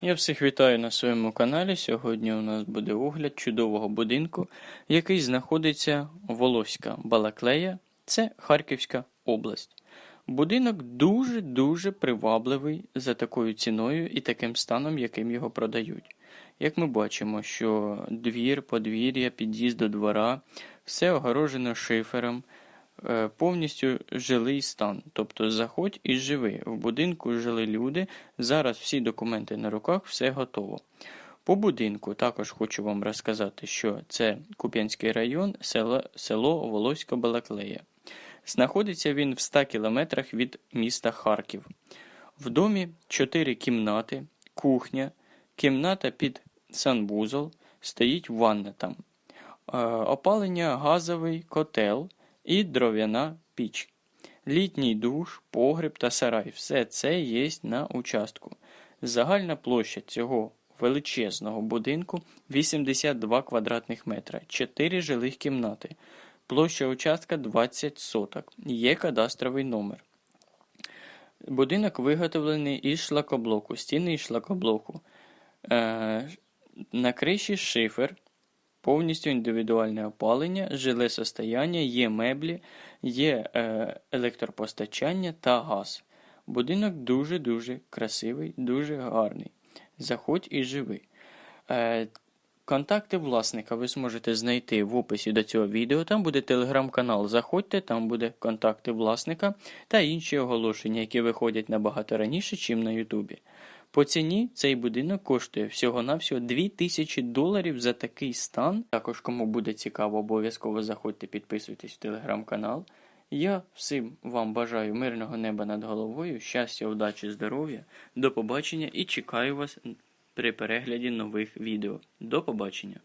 Я всіх вітаю на своєму каналі. Сьогодні у нас буде огляд чудового будинку, який знаходиться Волоська Балаклея, це Харківська область. Будинок дуже-дуже привабливий за такою ціною і таким станом, яким його продають. Як ми бачимо, що двір, подвір'я, під'їзд до двора, все огорожено шифером, повністю жилий стан. Тобто заходь і живи. В будинку жили люди. Зараз всі документи на руках, все готово. По будинку також хочу вам розказати, що це Куп'янський район, село, село Волоська Балаклея. Знаходиться він в 100 кілометрах від міста Харків. В домі 4 кімнати, кухня, кімната під санвузол, стоїть ванна там. Е, Опалення газовий котел і дров'яна піч. Літній душ, погреб та сарай. Все це є на участку. Загальна площа цього величезного будинку 82 квадратних метра, 4 жилих кімнати. Площа участка 20 соток. Є кадастровий номер. Будинок виготовлений із шлакоблоку, стіни із шлакоблоку. Е, на криші шифер, повністю індивідуальне опалення, жиле состояння, є меблі, є е, електропостачання та газ. Будинок дуже-дуже красивий, дуже гарний. Заходь і живи. Е, Контакти власника ви зможете знайти в описі до цього відео. Там буде телеграм-канал. Заходьте, там буде контакти власника та інші оголошення, які виходять набагато раніше, ніж на Ютубі. По ціні цей будинок коштує всього-навсього 2000 доларів за такий стан. Також, кому буде цікаво, обов'язково заходьте, підписуйтесь в телеграм-канал. Я всім вам бажаю мирного неба над головою, щастя, удачі, здоров'я. До побачення і чекаю вас при перегляді нових відео. До побачення!